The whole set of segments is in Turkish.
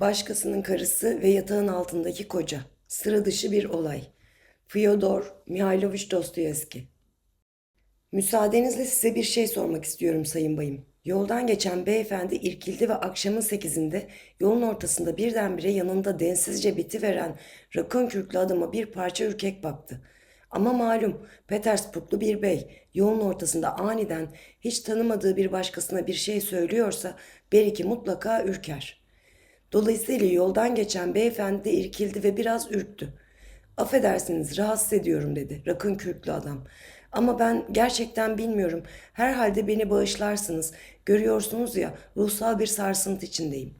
Başkasının karısı ve yatağın altındaki koca. Sıra dışı bir olay. Fyodor Mihailovich Dostoyevski. Müsaadenizle size bir şey sormak istiyorum sayın bayım. Yoldan geçen beyefendi irkildi ve akşamın sekizinde yolun ortasında birdenbire yanında densizce bitiveren rakun kürklü adama bir parça ürkek baktı. Ama malum Petersburglu bir bey yolun ortasında aniden hiç tanımadığı bir başkasına bir şey söylüyorsa belki mutlaka ürker. Dolayısıyla yoldan geçen beyefendi de irkildi ve biraz ürktü. Affedersiniz rahatsız ediyorum dedi rakın kürklü adam. Ama ben gerçekten bilmiyorum. Herhalde beni bağışlarsınız. Görüyorsunuz ya ruhsal bir sarsıntı içindeyim.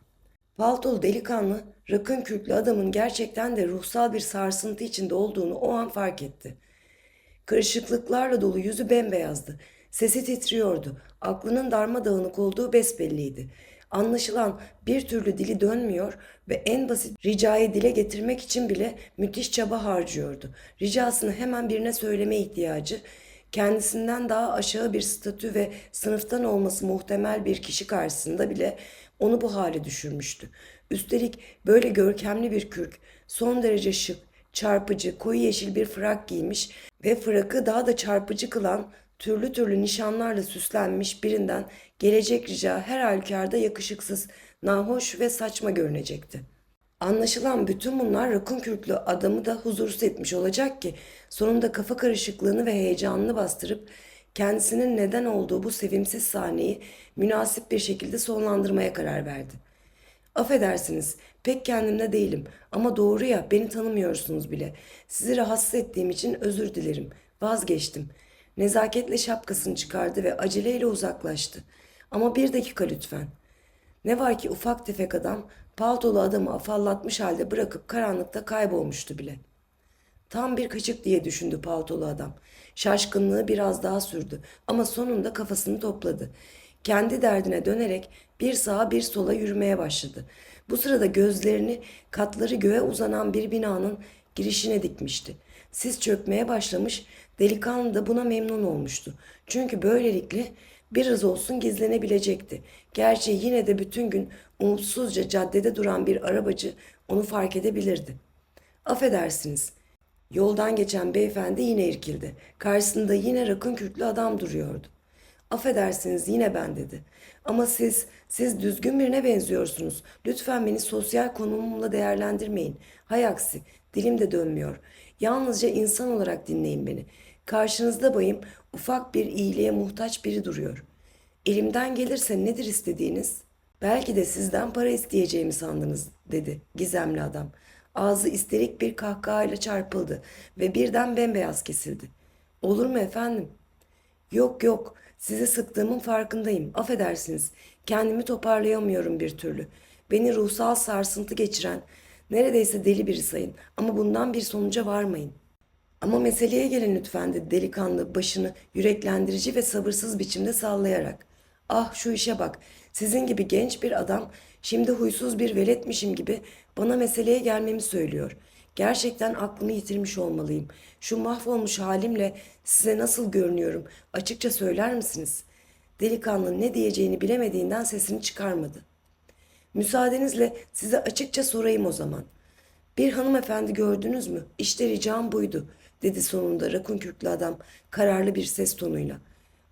Paltolu delikanlı rakın kürklü adamın gerçekten de ruhsal bir sarsıntı içinde olduğunu o an fark etti. Kırışıklıklarla dolu yüzü bembeyazdı. Sesi titriyordu. Aklının darmadağınık olduğu besbelliydi. Anlaşılan bir türlü dili dönmüyor ve en basit ricayı dile getirmek için bile müthiş çaba harcıyordu. Ricasını hemen birine söyleme ihtiyacı, kendisinden daha aşağı bir statü ve sınıftan olması muhtemel bir kişi karşısında bile onu bu hale düşürmüştü. Üstelik böyle görkemli bir kürk, son derece şık, çarpıcı, koyu yeşil bir frak giymiş ve frakı daha da çarpıcı kılan türlü türlü nişanlarla süslenmiş birinden gelecek rica her halükarda yakışıksız, nahoş ve saçma görünecekti. Anlaşılan bütün bunlar rakun kürklü adamı da huzursuz etmiş olacak ki sonunda kafa karışıklığını ve heyecanını bastırıp kendisinin neden olduğu bu sevimsiz sahneyi münasip bir şekilde sonlandırmaya karar verdi. Affedersiniz, pek kendimde değilim ama doğru ya beni tanımıyorsunuz bile. Sizi rahatsız ettiğim için özür dilerim. Vazgeçtim. Nezaketle şapkasını çıkardı ve aceleyle uzaklaştı. Ama bir dakika lütfen. Ne var ki ufak tefek adam paltolu adamı afallatmış halde bırakıp karanlıkta kaybolmuştu bile. Tam bir kaçık diye düşündü paltolu adam. Şaşkınlığı biraz daha sürdü ama sonunda kafasını topladı. Kendi derdine dönerek bir sağa bir sola yürümeye başladı. Bu sırada gözlerini katları göğe uzanan bir binanın girişine dikmişti. Sis çökmeye başlamış, delikanlı da buna memnun olmuştu. Çünkü böylelikle biraz olsun gizlenebilecekti. Gerçi yine de bütün gün umutsuzca caddede duran bir arabacı onu fark edebilirdi. Affedersiniz. Yoldan geçen beyefendi yine irkildi. Karşısında yine rakun kürklü adam duruyordu. Affedersiniz yine ben dedi. Ama siz, siz düzgün birine benziyorsunuz. Lütfen beni sosyal konumumla değerlendirmeyin. Hay aksi, dilim de dönmüyor. Yalnızca insan olarak dinleyin beni. Karşınızda bayım ufak bir iyiliğe muhtaç biri duruyor. Elimden gelirse nedir istediğiniz? Belki de sizden para isteyeceğimi sandınız dedi gizemli adam. Ağzı isterik bir kahkahayla çarpıldı ve birden bembeyaz kesildi. Olur mu efendim? Yok yok sizi sıktığımın farkındayım. Affedersiniz. Kendimi toparlayamıyorum bir türlü. Beni ruhsal sarsıntı geçiren neredeyse deli biri sayın ama bundan bir sonuca varmayın. Ama meseleye gelin lütfen dedi delikanlı başını yüreklendirici ve sabırsız biçimde sallayarak. Ah şu işe bak. Sizin gibi genç bir adam şimdi huysuz bir veletmişim gibi bana meseleye gelmemi söylüyor. Gerçekten aklımı yitirmiş olmalıyım. Şu mahvolmuş halimle size nasıl görünüyorum açıkça söyler misiniz? Delikanlı ne diyeceğini bilemediğinden sesini çıkarmadı. Müsaadenizle size açıkça sorayım o zaman. Bir hanımefendi gördünüz mü? İşte ricam buydu, dedi sonunda rakun kürklü adam kararlı bir ses tonuyla.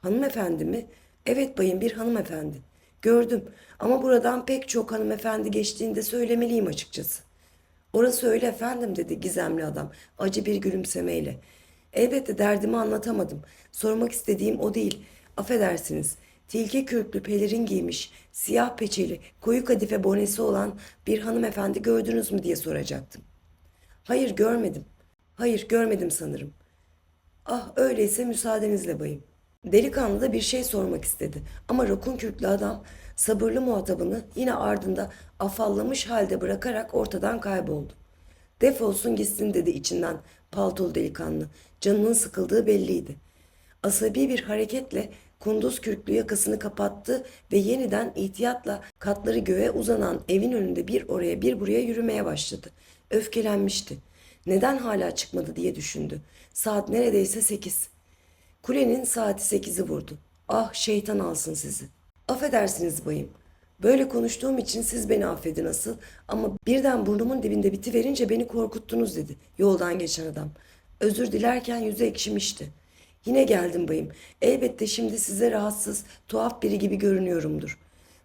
Hanımefendi mi? Evet bayım bir hanımefendi. Gördüm ama buradan pek çok hanımefendi geçtiğinde söylemeliyim açıkçası. Orası öyle efendim dedi gizemli adam acı bir gülümsemeyle. Elbette derdimi anlatamadım. Sormak istediğim o değil. Affedersiniz. Tilki kürklü pelerin giymiş, siyah peçeli, koyu kadife bonesi olan bir hanımefendi gördünüz mü diye soracaktım. Hayır görmedim. Hayır görmedim sanırım. Ah öyleyse müsaadenizle bayım. Delikanlı da bir şey sormak istedi ama rakun kürklü adam sabırlı muhatabını yine ardında afallamış halde bırakarak ortadan kayboldu. Defolsun gitsin dedi içinden paltolu delikanlı. Canının sıkıldığı belliydi. Asabi bir hareketle kunduz kürklü yakasını kapattı ve yeniden ihtiyatla katları göğe uzanan evin önünde bir oraya bir buraya yürümeye başladı. Öfkelenmişti. Neden hala çıkmadı diye düşündü. Saat neredeyse sekiz. Kulenin saati sekizi vurdu. Ah şeytan alsın sizi. Affedersiniz bayım. Böyle konuştuğum için siz beni affedin asıl ama birden burnumun dibinde bitiverince beni korkuttunuz dedi yoldan geçen adam. Özür dilerken yüzü ekşimişti. Yine geldim bayım. Elbette şimdi size rahatsız, tuhaf biri gibi görünüyorumdur.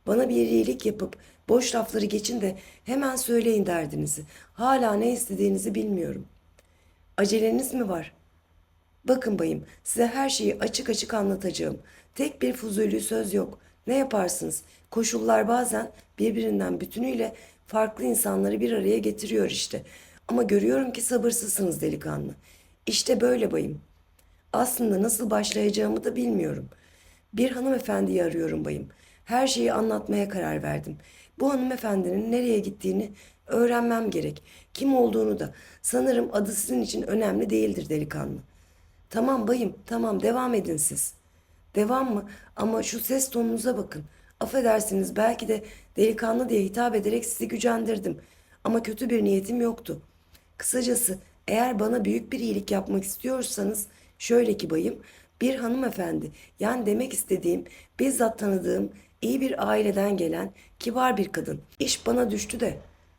Bana bir iyilik yapıp boş lafları geçin de hemen söyleyin derdinizi. Hala ne istediğinizi bilmiyorum. Aceleniz mi var? Bakın bayım, size her şeyi açık açık anlatacağım. Tek bir fuzuli söz yok. Ne yaparsınız? Koşullar bazen birbirinden bütünüyle farklı insanları bir araya getiriyor işte. Ama görüyorum ki sabırsızsınız delikanlı. İşte böyle bayım. Aslında nasıl başlayacağımı da bilmiyorum. Bir hanımefendiyi arıyorum bayım. Her şeyi anlatmaya karar verdim. Bu hanımefendinin nereye gittiğini öğrenmem gerek. Kim olduğunu da. Sanırım adı sizin için önemli değildir delikanlı. Tamam bayım, tamam devam edin siz. Devam mı? Ama şu ses tonunuza bakın. Affedersiniz belki de delikanlı diye hitap ederek sizi gücendirdim. Ama kötü bir niyetim yoktu. Kısacası eğer bana büyük bir iyilik yapmak istiyorsanız şöyle ki bayım bir hanımefendi yani demek istediğim bizzat tanıdığım iyi bir aileden gelen kibar bir kadın. İş bana düştü de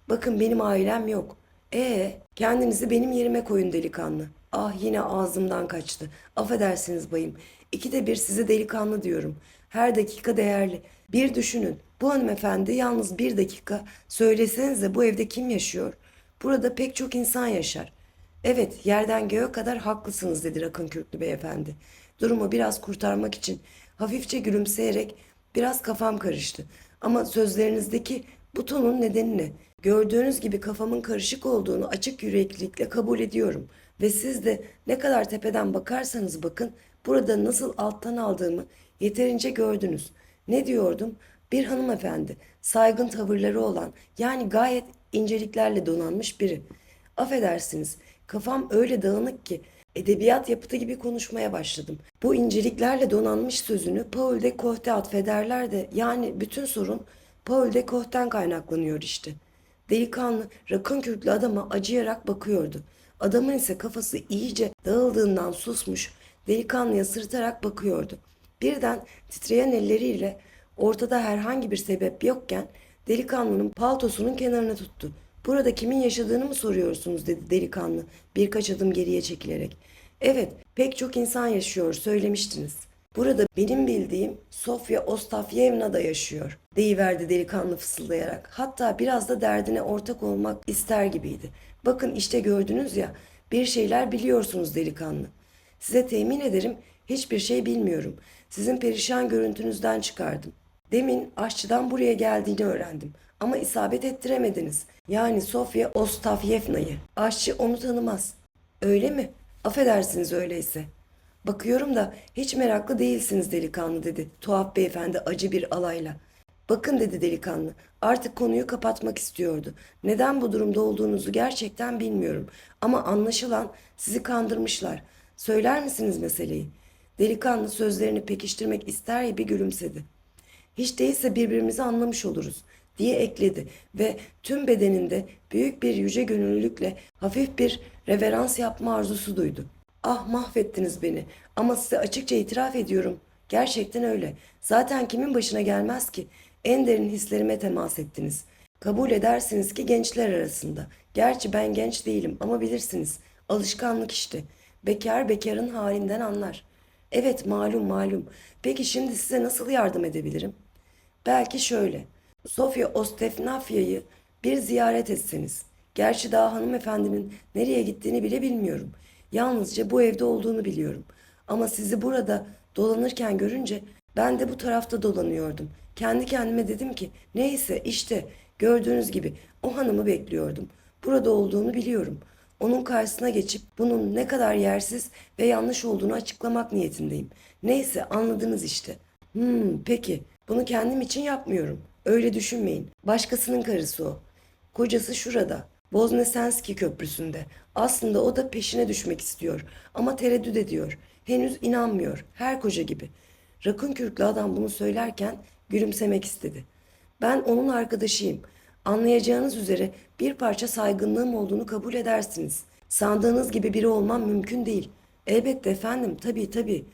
bakın benim ailem yok. Ee, kendinizi benim yerime koyun delikanlı. Ah yine ağzımdan kaçtı. Affedersiniz bayım. İkide bir size delikanlı diyorum. Her dakika değerli. Bir düşünün. Bu hanımefendi yalnız bir dakika söylesenize bu evde kim yaşıyor? Burada pek çok insan yaşar. Evet, yerden göğe kadar haklısınız dedi Rakın Kürklü beyefendi. Durumu biraz kurtarmak için hafifçe gülümseyerek biraz kafam karıştı. Ama sözlerinizdeki bu tonun nedeni ne? Gördüğünüz gibi kafamın karışık olduğunu açık yüreklilikle kabul ediyorum. Ve siz de ne kadar tepeden bakarsanız bakın burada nasıl alttan aldığımı yeterince gördünüz. Ne diyordum? Bir hanımefendi, saygın tavırları olan yani gayet inceliklerle donanmış biri. Affedersiniz, kafam öyle dağınık ki edebiyat yapıtı gibi konuşmaya başladım. Bu inceliklerle donanmış sözünü Paul de Kohte atfederler de yani bütün sorun Paul de Kohte'den kaynaklanıyor işte. Delikanlı rakın kürklü adama acıyarak bakıyordu. Adamın ise kafası iyice dağıldığından susmuş, delikanlıya sırıtarak bakıyordu. Birden titreyen elleriyle ortada herhangi bir sebep yokken delikanlının paltosunun kenarına tuttu. Burada kimin yaşadığını mı soruyorsunuz dedi delikanlı birkaç adım geriye çekilerek. Evet pek çok insan yaşıyor söylemiştiniz. Burada benim bildiğim Sofya Ostafyevna da yaşıyor deyiverdi delikanlı fısıldayarak. Hatta biraz da derdine ortak olmak ister gibiydi. Bakın işte gördünüz ya bir şeyler biliyorsunuz delikanlı. Size temin ederim hiçbir şey bilmiyorum. Sizin perişan görüntünüzden çıkardım. Demin aşçıdan buraya geldiğini öğrendim. Ama isabet ettiremediniz. Yani Sofya Ostafyevna'yı. Aşçı onu tanımaz. Öyle mi? Affedersiniz öyleyse. Bakıyorum da hiç meraklı değilsiniz delikanlı dedi. Tuhaf beyefendi acı bir alayla. Bakın dedi delikanlı. Artık konuyu kapatmak istiyordu. Neden bu durumda olduğunuzu gerçekten bilmiyorum. Ama anlaşılan sizi kandırmışlar. Söyler misiniz meseleyi? Delikanlı sözlerini pekiştirmek ister gibi gülümsedi. Hiç değilse birbirimizi anlamış oluruz diye ekledi ve tüm bedeninde büyük bir yüce gönüllülükle hafif bir reverans yapma arzusu duydu. Ah mahvettiniz beni ama size açıkça itiraf ediyorum. Gerçekten öyle. Zaten kimin başına gelmez ki? En derin hislerime temas ettiniz. Kabul edersiniz ki gençler arasında. Gerçi ben genç değilim ama bilirsiniz. Alışkanlık işte. Bekar bekarın halinden anlar. Evet malum malum. Peki şimdi size nasıl yardım edebilirim? Belki şöyle. Sofya Ostefnafya'yı bir ziyaret etseniz. Gerçi daha hanımefendinin nereye gittiğini bile bilmiyorum. Yalnızca bu evde olduğunu biliyorum. Ama sizi burada dolanırken görünce ben de bu tarafta dolanıyordum. Kendi kendime dedim ki neyse işte gördüğünüz gibi o hanımı bekliyordum. Burada olduğunu biliyorum. Onun karşısına geçip bunun ne kadar yersiz ve yanlış olduğunu açıklamak niyetindeyim. Neyse anladınız işte. Hmm, peki. Bunu kendim için yapmıyorum. Öyle düşünmeyin. Başkasının karısı o. Kocası şurada. Boznesenski köprüsünde. Aslında o da peşine düşmek istiyor. Ama tereddüt ediyor. Henüz inanmıyor. Her koca gibi. Rakun kürklü adam bunu söylerken gülümsemek istedi. Ben onun arkadaşıyım. Anlayacağınız üzere bir parça saygınlığım olduğunu kabul edersiniz. Sandığınız gibi biri olmam mümkün değil. Elbette efendim, tabii tabii.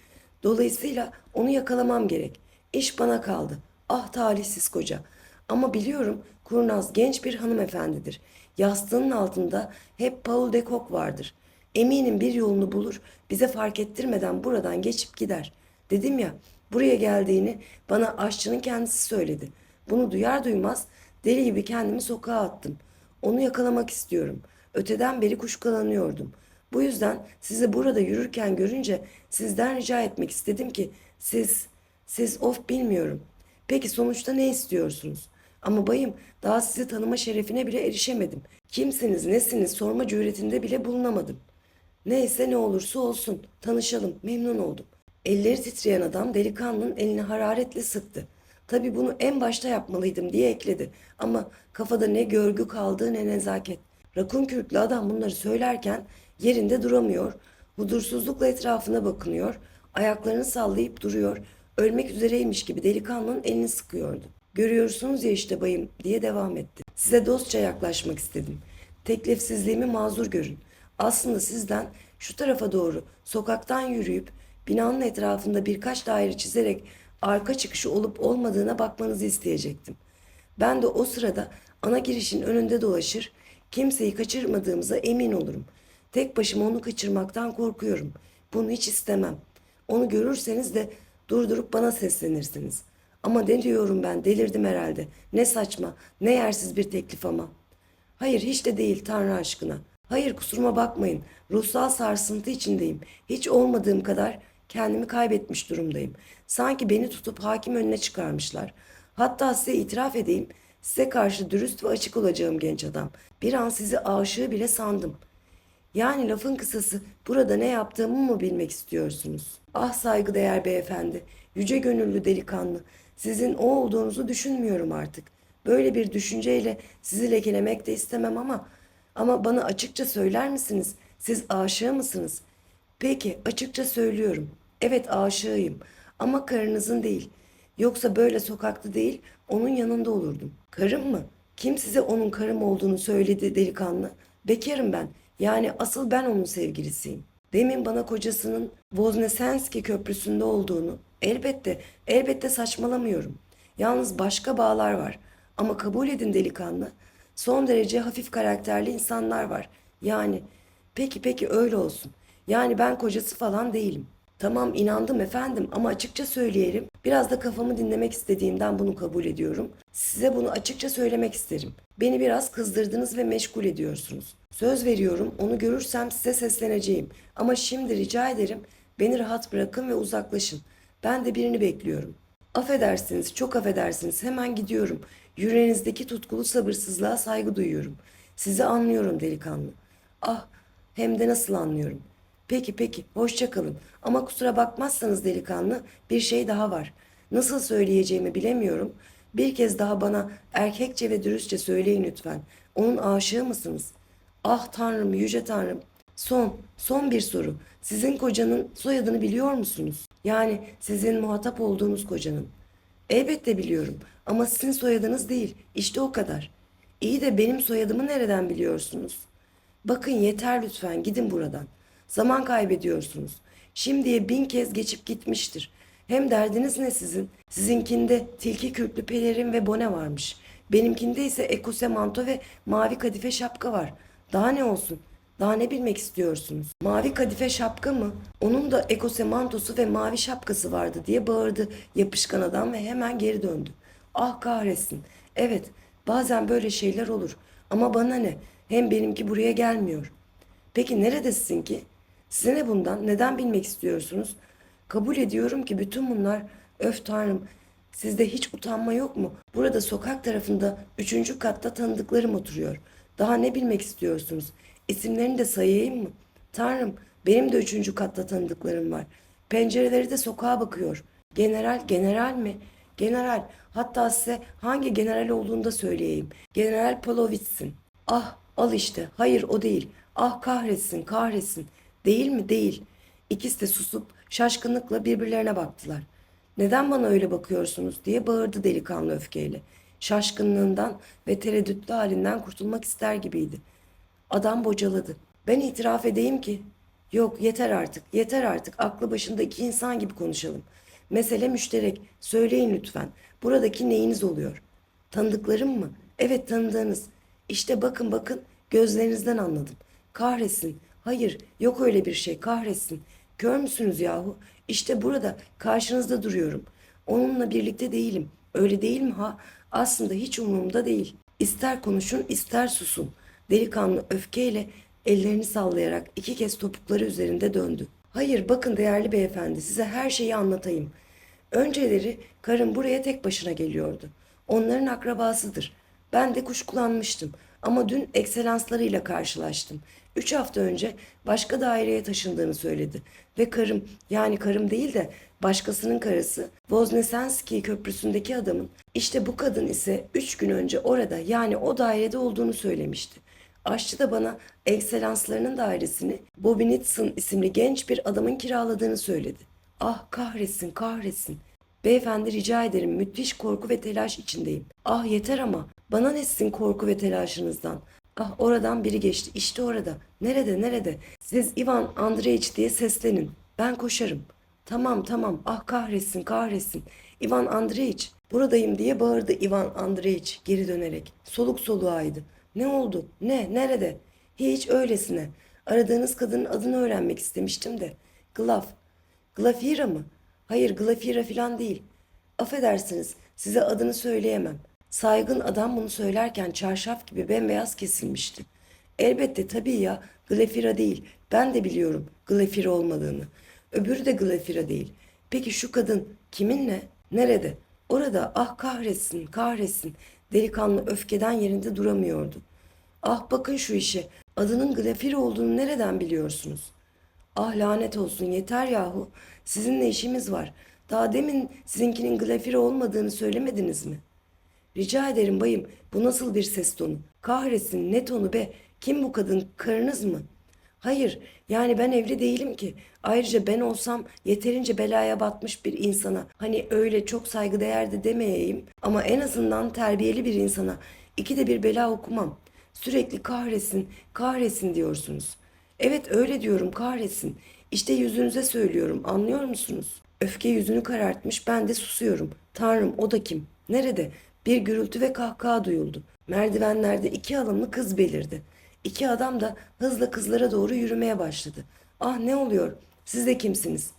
Dolayısıyla onu yakalamam gerek. İş bana kaldı. Ah talihsiz koca. Ama biliyorum kurnaz genç bir hanımefendidir. Yastığının altında hep Paul de Kock vardır. Eminim bir yolunu bulur, bize fark ettirmeden buradan geçip gider. Dedim ya, buraya geldiğini bana aşçının kendisi söyledi. Bunu duyar duymaz deli gibi kendimi sokağa attım. Onu yakalamak istiyorum. Öteden beri kuşkulanıyordum. Bu yüzden sizi burada yürürken görünce sizden rica etmek istedim ki siz, siz of bilmiyorum. Peki sonuçta ne istiyorsunuz? Ama bayım daha sizi tanıma şerefine bile erişemedim. Kimsiniz nesiniz sorma cüretinde bile bulunamadım. Neyse ne olursa olsun tanışalım memnun oldum. Elleri titreyen adam delikanlının elini hararetle sıktı. Tabii bunu en başta yapmalıydım diye ekledi. Ama kafada ne görgü kaldı ne nezaket. Rakun kürklü adam bunları söylerken yerinde duramıyor. Hudursuzlukla etrafına bakınıyor. Ayaklarını sallayıp duruyor. Ölmek üzereymiş gibi delikanlının elini sıkıyordu. Görüyorsunuz ya işte bayım diye devam etti. Size dostça yaklaşmak istedim. Teklifsizliğimi mazur görün. Aslında sizden şu tarafa doğru sokaktan yürüyüp binanın etrafında birkaç daire çizerek arka çıkışı olup olmadığına bakmanızı isteyecektim. Ben de o sırada ana girişin önünde dolaşır, kimseyi kaçırmadığımıza emin olurum. Tek başıma onu kaçırmaktan korkuyorum. Bunu hiç istemem. Onu görürseniz de durdurup bana seslenirsiniz. Ama ne diyorum ben delirdim herhalde. Ne saçma, ne yersiz bir teklif ama. Hayır hiç de değil Tanrı aşkına. Hayır kusuruma bakmayın. Ruhsal sarsıntı içindeyim. Hiç olmadığım kadar kendimi kaybetmiş durumdayım. Sanki beni tutup hakim önüne çıkarmışlar. Hatta size itiraf edeyim. Size karşı dürüst ve açık olacağım genç adam. Bir an sizi aşığı bile sandım. Yani lafın kısası burada ne yaptığımı mı bilmek istiyorsunuz? Ah saygıdeğer beyefendi, yüce gönüllü delikanlı. Sizin o olduğunuzu düşünmüyorum artık. Böyle bir düşünceyle sizi lekelemek de istemem ama ama bana açıkça söyler misiniz? Siz aşığı mısınız? Peki, açıkça söylüyorum. Evet aşığıyım ama karınızın değil. Yoksa böyle sokakta değil, onun yanında olurdum. Karım mı? Kim size onun karım olduğunu söyledi delikanlı? Bekarım ben. Yani asıl ben onun sevgilisiyim. Demin bana kocasının Voznesenski köprüsünde olduğunu, elbette, elbette saçmalamıyorum. Yalnız başka bağlar var. Ama kabul edin delikanlı, son derece hafif karakterli insanlar var. Yani, peki peki öyle olsun. Yani ben kocası falan değilim. Tamam inandım efendim ama açıkça söyleyelim. Biraz da kafamı dinlemek istediğimden bunu kabul ediyorum. Size bunu açıkça söylemek isterim. Beni biraz kızdırdınız ve meşgul ediyorsunuz. Söz veriyorum onu görürsem size sesleneceğim. Ama şimdi rica ederim beni rahat bırakın ve uzaklaşın. Ben de birini bekliyorum. Affedersiniz, çok affedersiniz. Hemen gidiyorum. Yüreğinizdeki tutkulu sabırsızlığa saygı duyuyorum. Sizi anlıyorum delikanlı. Ah, hem de nasıl anlıyorum. Peki peki, hoşça kalın. Ama kusura bakmazsanız delikanlı, bir şey daha var. Nasıl söyleyeceğimi bilemiyorum. Bir kez daha bana erkekçe ve dürüstçe söyleyin lütfen. Onun aşığı mısınız? Ah tanrım, yüce tanrım. Son, son bir soru. Sizin kocanın soyadını biliyor musunuz? Yani sizin muhatap olduğunuz kocanın. Elbette biliyorum ama sizin soyadınız değil. İşte o kadar. İyi de benim soyadımı nereden biliyorsunuz? Bakın yeter lütfen gidin buradan. Zaman kaybediyorsunuz. Şimdiye bin kez geçip gitmiştir. Hem derdiniz ne sizin? Sizinkinde tilki kürklü pelerin ve bone varmış. Benimkinde ise ekose manto ve mavi kadife şapka var. Daha ne olsun? Daha ne bilmek istiyorsunuz? Mavi kadife şapka mı? Onun da ekose mantosu ve mavi şapkası vardı diye bağırdı yapışkan adam ve hemen geri döndü. Ah kahretsin. Evet, bazen böyle şeyler olur. Ama bana ne? Hem benimki buraya gelmiyor. Peki neredesin ki? Size ne bundan? Neden bilmek istiyorsunuz? Kabul ediyorum ki bütün bunlar öf tanrım sizde hiç utanma yok mu? Burada sokak tarafında üçüncü katta tanıdıklarım oturuyor. Daha ne bilmek istiyorsunuz? İsimlerini de sayayım mı? Tanrım benim de üçüncü katta tanıdıklarım var. Pencereleri de sokağa bakıyor. General, general mi? General, hatta size hangi general olduğunu da söyleyeyim. General Polovitz'in. Ah, al işte. Hayır o değil. Ah kahretsin, kahretsin. Değil mi? Değil. İkisi de susup şaşkınlıkla birbirlerine baktılar. Neden bana öyle bakıyorsunuz diye bağırdı delikanlı öfkeyle. Şaşkınlığından ve tereddütlü halinden kurtulmak ister gibiydi. Adam bocaladı. Ben itiraf edeyim ki. Yok yeter artık, yeter artık. Aklı başında iki insan gibi konuşalım. Mesele müşterek. Söyleyin lütfen. Buradaki neyiniz oluyor? Tanıdıklarım mı? Evet tanıdığınız. İşte bakın bakın gözlerinizden anladım. Kahretsin. Hayır yok öyle bir şey kahretsin. Kör müsünüz yahu? İşte burada karşınızda duruyorum. Onunla birlikte değilim. Öyle değil mi ha? Aslında hiç umurumda değil. İster konuşun ister susun. Delikanlı öfkeyle ellerini sallayarak iki kez topukları üzerinde döndü. Hayır bakın değerli beyefendi size her şeyi anlatayım. Önceleri karım buraya tek başına geliyordu. Onların akrabasıdır. Ben de kuşkulanmıştım ama dün ekselanslarıyla karşılaştım. Üç hafta önce başka daireye taşındığını söyledi. Ve karım yani karım değil de başkasının karısı Voznesenski köprüsündeki adamın işte bu kadın ise üç gün önce orada yani o dairede olduğunu söylemişti. Aşçı da bana ekselanslarının dairesini Bobinitson isimli genç bir adamın kiraladığını söyledi. Ah kahretsin kahretsin. Beyefendi rica ederim müthiş korku ve telaş içindeyim. Ah yeter ama bana ne sizin korku ve telaşınızdan. Ah oradan biri geçti işte orada. Nerede nerede? Siz Ivan Andreevich diye seslenin. Ben koşarım. Tamam tamam ah kahretsin kahretsin. Ivan Andreevich buradayım diye bağırdı Ivan Andreevich geri dönerek. Soluk soluğaydı. Ne oldu? Ne? Nerede? Hiç öylesine. Aradığınız kadının adını öğrenmek istemiştim de. Glaf. Glafira mı? Hayır Glafira falan değil. Affedersiniz size adını söyleyemem. Saygın adam bunu söylerken çarşaf gibi bembeyaz kesilmişti. Elbette tabii ya Glafira değil. Ben de biliyorum Glafira olmadığını. Öbürü de Glafira değil. Peki şu kadın kiminle? Nerede? Orada ah kahretsin kahretsin. Delikanlı öfkeden yerinde duramıyordu. Ah bakın şu işe. Adının Glafira olduğunu nereden biliyorsunuz? Ah lanet olsun yeter yahu. Sizinle işimiz var. Daha demin sizinkinin Glafira olmadığını söylemediniz mi? Rica ederim bayım bu nasıl bir ses tonu? Kahretsin ne tonu be? Kim bu kadın? Karınız mı? Hayır yani ben evli değilim ki. Ayrıca ben olsam yeterince belaya batmış bir insana hani öyle çok saygıdeğer de demeyeyim ama en azından terbiyeli bir insana ikide bir bela okumam. Sürekli kahretsin, kahretsin diyorsunuz. Evet öyle diyorum kahretsin. İşte yüzünüze söylüyorum anlıyor musunuz? Öfke yüzünü karartmış ben de susuyorum. Tanrım o da kim? Nerede? Bir gürültü ve kahkaha duyuldu. Merdivenlerde iki alımlı kız belirdi. İki adam da hızla kızlara doğru yürümeye başladı. Ah ne oluyor? Siz de kimsiniz?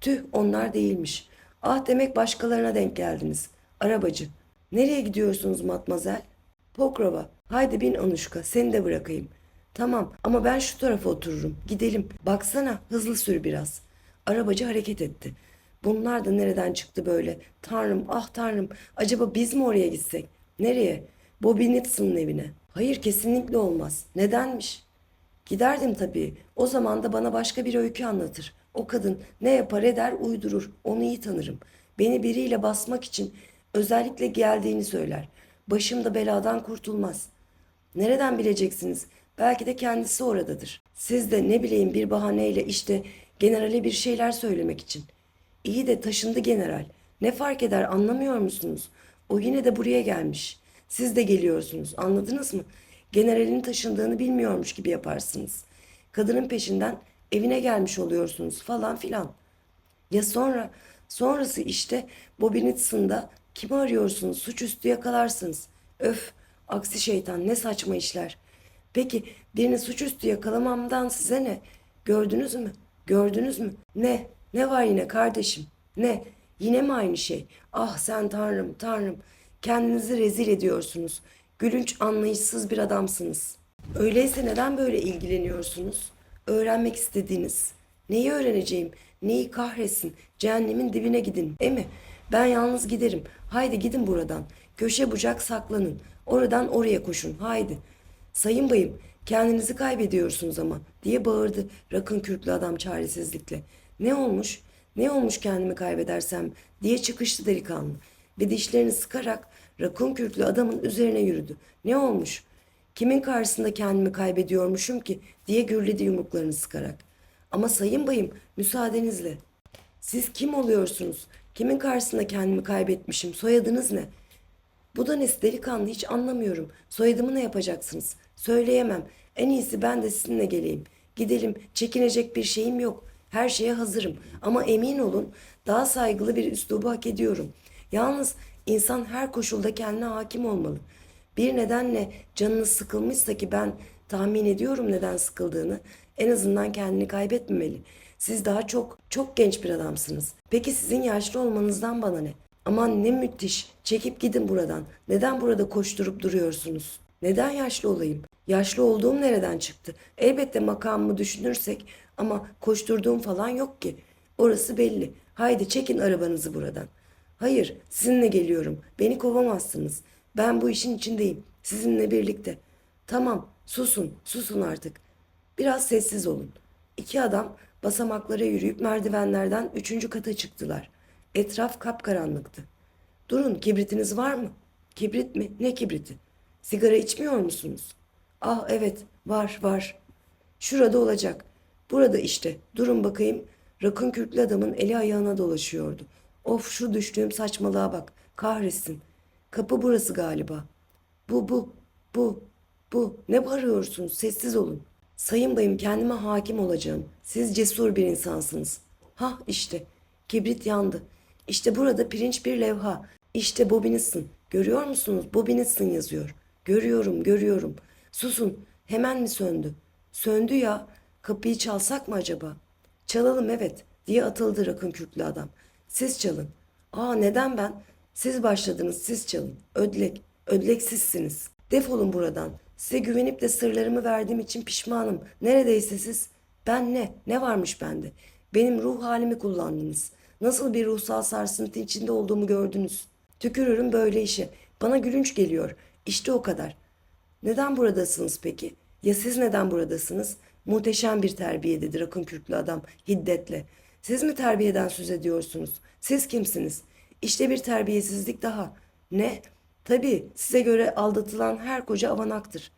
Tüh onlar değilmiş. Ah demek başkalarına denk geldiniz. Arabacı. Nereye gidiyorsunuz matmazel? Pokrova. Haydi bin Anuşka seni de bırakayım. Tamam ama ben şu tarafa otururum. Gidelim. Baksana hızlı sür biraz. Arabacı hareket etti. Bunlar da nereden çıktı böyle? Tanrım ah tanrım. Acaba biz mi oraya gitsek? Nereye? Bobby Nixon'ın evine. Hayır kesinlikle olmaz. Nedenmiş? Giderdim tabii. O zaman da bana başka bir öykü anlatır. O kadın ne yapar eder uydurur. Onu iyi tanırım. Beni biriyle basmak için özellikle geldiğini söyler. Başım da beladan kurtulmaz. Nereden bileceksiniz? Belki de kendisi oradadır. Siz de ne bileyim bir bahaneyle işte generale bir şeyler söylemek için. İyi de taşındı general. Ne fark eder anlamıyor musunuz? O yine de buraya gelmiş. Siz de geliyorsunuz anladınız mı? Generalin taşındığını bilmiyormuş gibi yaparsınız. Kadının peşinden evine gelmiş oluyorsunuz falan filan. Ya sonra? Sonrası işte Bobinitson'da kimi arıyorsunuz? Suçüstü yakalarsınız. Öf, aksi şeytan ne saçma işler. Peki birini suçüstü yakalamamdan size ne? Gördünüz mü? Gördünüz mü? Ne? Ne var yine kardeşim? Ne? Yine mi aynı şey? Ah sen tanrım, tanrım. Kendinizi rezil ediyorsunuz. Gülünç anlayışsız bir adamsınız. Öyleyse neden böyle ilgileniyorsunuz? Öğrenmek istediğiniz. Neyi öğreneceğim? Neyi kahretsin? Cehennemin dibine gidin. E mi? Ben yalnız giderim. Haydi gidin buradan. Köşe bucak saklanın. Oradan oraya koşun. Haydi. Sayın bayım, kendinizi kaybediyorsunuz ama diye bağırdı rakın kürklü adam çaresizlikle. Ne olmuş? Ne olmuş kendimi kaybedersem diye çıkıştı delikanlı ve dişlerini sıkarak rakun kürklü adamın üzerine yürüdü. Ne olmuş? Kimin karşısında kendimi kaybediyormuşum ki diye gürledi yumruklarını sıkarak. Ama sayın bayım müsaadenizle. Siz kim oluyorsunuz? Kimin karşısında kendimi kaybetmişim? Soyadınız ne? Bu da nesi delikanlı hiç anlamıyorum. Soyadımı ne yapacaksınız? Söyleyemem. En iyisi ben de sizinle geleyim. Gidelim. Çekinecek bir şeyim yok. Her şeye hazırım. Ama emin olun daha saygılı bir üslubu hak ediyorum. Yalnız İnsan her koşulda kendine hakim olmalı. Bir nedenle canınız sıkılmışsa ki ben tahmin ediyorum neden sıkıldığını, en azından kendini kaybetmemeli. Siz daha çok, çok genç bir adamsınız. Peki sizin yaşlı olmanızdan bana ne? Aman ne müthiş. Çekip gidin buradan. Neden burada koşturup duruyorsunuz? Neden yaşlı olayım? Yaşlı olduğum nereden çıktı? Elbette makamımı düşünürsek ama koşturduğum falan yok ki. Orası belli. Haydi çekin arabanızı buradan. Hayır, sizinle geliyorum. Beni kovamazsınız. Ben bu işin içindeyim. Sizinle birlikte. Tamam, susun, susun artık. Biraz sessiz olun. İki adam basamaklara yürüyüp merdivenlerden üçüncü kata çıktılar. Etraf kapkaranlıktı. Durun, kibritiniz var mı? Kibrit mi? Ne kibriti? Sigara içmiyor musunuz? Ah evet, var, var. Şurada olacak. Burada işte. Durun bakayım. Rakun kürklü adamın eli ayağına dolaşıyordu. Of şu düştüğüm saçmalığa bak. Kahretsin. Kapı burası galiba. Bu, bu, bu, bu. Ne bağırıyorsunuz? Sessiz olun. Sayın bayım kendime hakim olacağım. Siz cesur bir insansınız. Hah işte. Kibrit yandı. İşte burada pirinç bir levha. İşte Bobby Nixon. Görüyor musunuz? Bobby Nixon yazıyor. Görüyorum, görüyorum. Susun. Hemen mi söndü? Söndü ya. Kapıyı çalsak mı acaba? Çalalım evet diye atıldı rakın kürklü adam. Siz çalın. Aa neden ben? Siz başladınız siz çalın. Ödlek. Ödlek sizsiniz. Defolun buradan. Size güvenip de sırlarımı verdiğim için pişmanım. Neredeyse siz. Ben ne? Ne varmış bende? Benim ruh halimi kullandınız. Nasıl bir ruhsal sarsıntı içinde olduğumu gördünüz. Tükürürüm böyle işe. Bana gülünç geliyor. İşte o kadar. Neden buradasınız peki? Ya siz neden buradasınız? Muhteşem bir terbiye dedi rakun kürklü adam hiddetle. Siz mi terbiyeden söz ediyorsunuz? Siz kimsiniz? İşte bir terbiyesizlik daha. Ne? Tabii size göre aldatılan her koca avanaktır.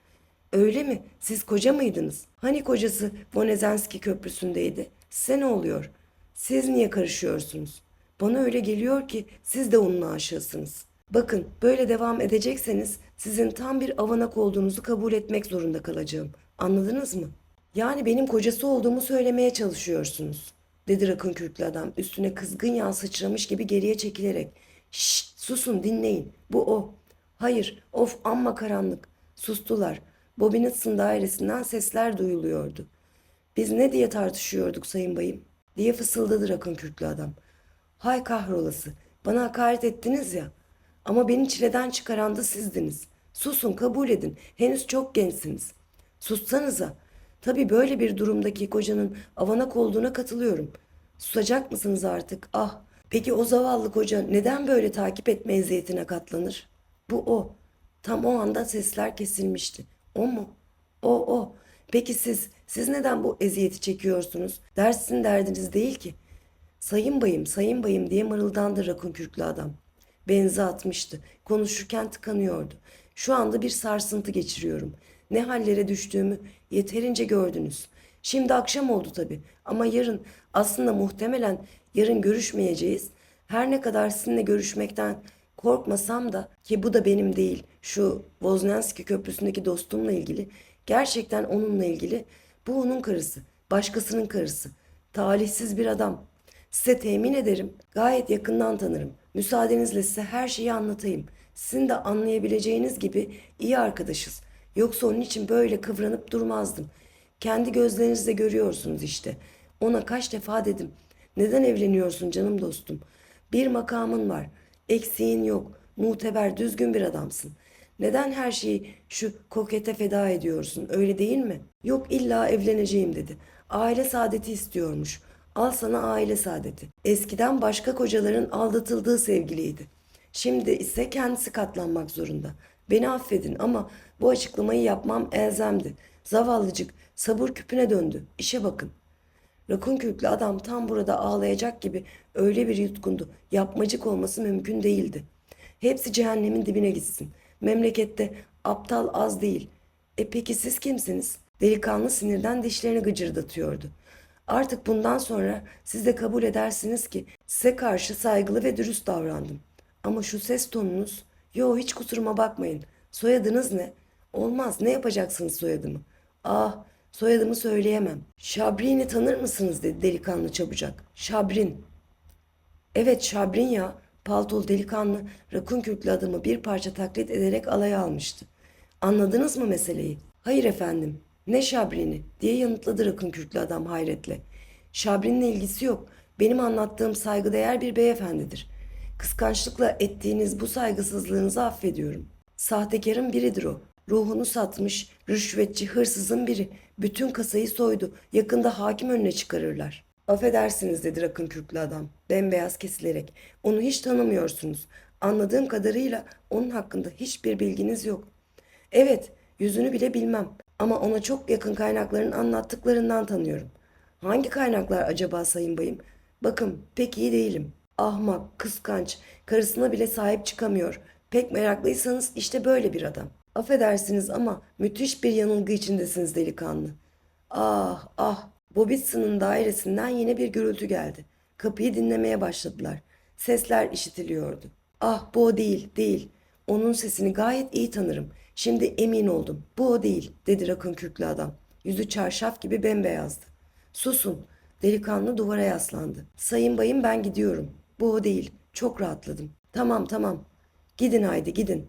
Öyle mi? Siz koca mıydınız? Hani kocası Bonezenski köprüsündeydi? Size ne oluyor? Siz niye karışıyorsunuz? Bana öyle geliyor ki siz de onun aşığısınız. Bakın böyle devam edecekseniz sizin tam bir avanak olduğunuzu kabul etmek zorunda kalacağım. Anladınız mı? Yani benim kocası olduğumu söylemeye çalışıyorsunuz. Dedi rakın kürklü adam üstüne kızgın yağ sıçramış gibi geriye çekilerek. Şşt susun dinleyin. Bu o. Hayır of amma karanlık. Sustular. Bobby Nixon dairesinden sesler duyuluyordu. Biz ne diye tartışıyorduk sayın bayım? Diye fısıldadı rakın kürklü adam. Hay kahrolası. Bana hakaret ettiniz ya. Ama beni çileden çıkaran da sizdiniz. Susun kabul edin. Henüz çok gençsiniz. Sussanıza. Tabii böyle bir durumdaki kocanın avanak olduğuna katılıyorum. Susacak mısınız artık? Ah. Peki o zavallı koca neden böyle takip etme eziyetine katlanır? Bu o. Tam o anda sesler kesilmişti. O mu? O o. Peki siz, siz neden bu eziyeti çekiyorsunuz? Dersin derdiniz değil ki. Sayın bayım, sayın bayım diye mırıldandı rakun kürklü adam. Benzi atmıştı. Konuşurken tıkanıyordu. Şu anda bir sarsıntı geçiriyorum. Ne hallere düştüğümü yeterince gördünüz. Şimdi akşam oldu tabii. Ama yarın aslında muhtemelen yarın görüşmeyeceğiz. Her ne kadar sizinle görüşmekten korkmasam da ki bu da benim değil şu Voznenski köprüsündeki dostumla ilgili gerçekten onunla ilgili bu onun karısı başkasının karısı. Talihsiz bir adam. Size temin ederim gayet yakından tanırım. Müsaadenizle size her şeyi anlatayım. Sizin de anlayabileceğiniz gibi iyi arkadaşız yoksa onun için böyle kıvranıp durmazdım kendi gözlerinizle görüyorsunuz işte ona kaç defa dedim neden evleniyorsun canım dostum bir makamın var Eksiğin yok. Muteber, düzgün bir adamsın. Neden her şeyi şu kokete feda ediyorsun? Öyle değil mi? Yok illa evleneceğim dedi. Aile saadeti istiyormuş. Al sana aile saadeti. Eskiden başka kocaların aldatıldığı sevgiliydi. Şimdi ise kendisi katlanmak zorunda. Beni affedin ama bu açıklamayı yapmam elzemdi. Zavallıcık sabır küpüne döndü. İşe bakın. Rakun kürklü adam tam burada ağlayacak gibi öyle bir yutkundu. Yapmacık olması mümkün değildi. Hepsi cehennemin dibine gitsin. Memlekette aptal az değil. E peki siz kimsiniz? Delikanlı sinirden dişlerini gıcırdatıyordu. Artık bundan sonra siz de kabul edersiniz ki size karşı saygılı ve dürüst davrandım. Ama şu ses tonunuz, yo hiç kusuruma bakmayın. Soyadınız ne? Olmaz, ne yapacaksınız soyadımı? Ah, Soyadımı söyleyemem. Şabrin'i tanır mısınız dedi delikanlı çabucak. Şabrin. Evet Şabrin ya. Paltolu delikanlı rakun kürklü adamı bir parça taklit ederek alaya almıştı. Anladınız mı meseleyi? Hayır efendim. Ne Şabrin'i? diye yanıtladı rakun kürklü adam hayretle. Şabrin'le ilgisi yok. Benim anlattığım saygıdeğer bir beyefendidir. Kıskançlıkla ettiğiniz bu saygısızlığınızı affediyorum. Sahtekarın biridir o. Ruhunu satmış, rüşvetçi, hırsızın biri. Bütün kasayı soydu. Yakında hakim önüne çıkarırlar. Affedersiniz dedi rakın kürklü adam. Bembeyaz kesilerek. Onu hiç tanımıyorsunuz. Anladığım kadarıyla onun hakkında hiçbir bilginiz yok. Evet, yüzünü bile bilmem. Ama ona çok yakın kaynakların anlattıklarından tanıyorum. Hangi kaynaklar acaba sayın bayım? Bakın, pek iyi değilim. Ahmak, kıskanç, karısına bile sahip çıkamıyor. Pek meraklıysanız işte böyle bir adam. Affedersiniz ama müthiş bir yanılgı içindesiniz delikanlı. Ah ah Bobitson'ın dairesinden yine bir gürültü geldi. Kapıyı dinlemeye başladılar. Sesler işitiliyordu. Ah bu o değil, değil. Onun sesini gayet iyi tanırım. Şimdi emin oldum. Bu o değil, dedi rakın kürklü adam. Yüzü çarşaf gibi bembeyazdı. Susun. Delikanlı duvara yaslandı. Sayın bayım ben gidiyorum. Bu o değil. Çok rahatladım. Tamam tamam. Gidin haydi gidin.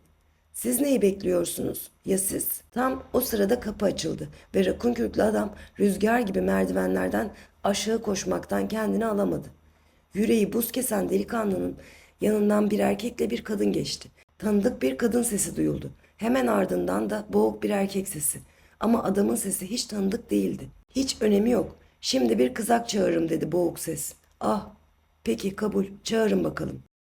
Siz neyi bekliyorsunuz? Ya siz? Tam o sırada kapı açıldı ve rakun kürklü adam rüzgar gibi merdivenlerden aşağı koşmaktan kendini alamadı. Yüreği buz kesen delikanlının yanından bir erkekle bir kadın geçti. Tanıdık bir kadın sesi duyuldu. Hemen ardından da boğuk bir erkek sesi. Ama adamın sesi hiç tanıdık değildi. Hiç önemi yok. Şimdi bir kızak çağırırım dedi boğuk ses. Ah, peki kabul. Çağırın bakalım.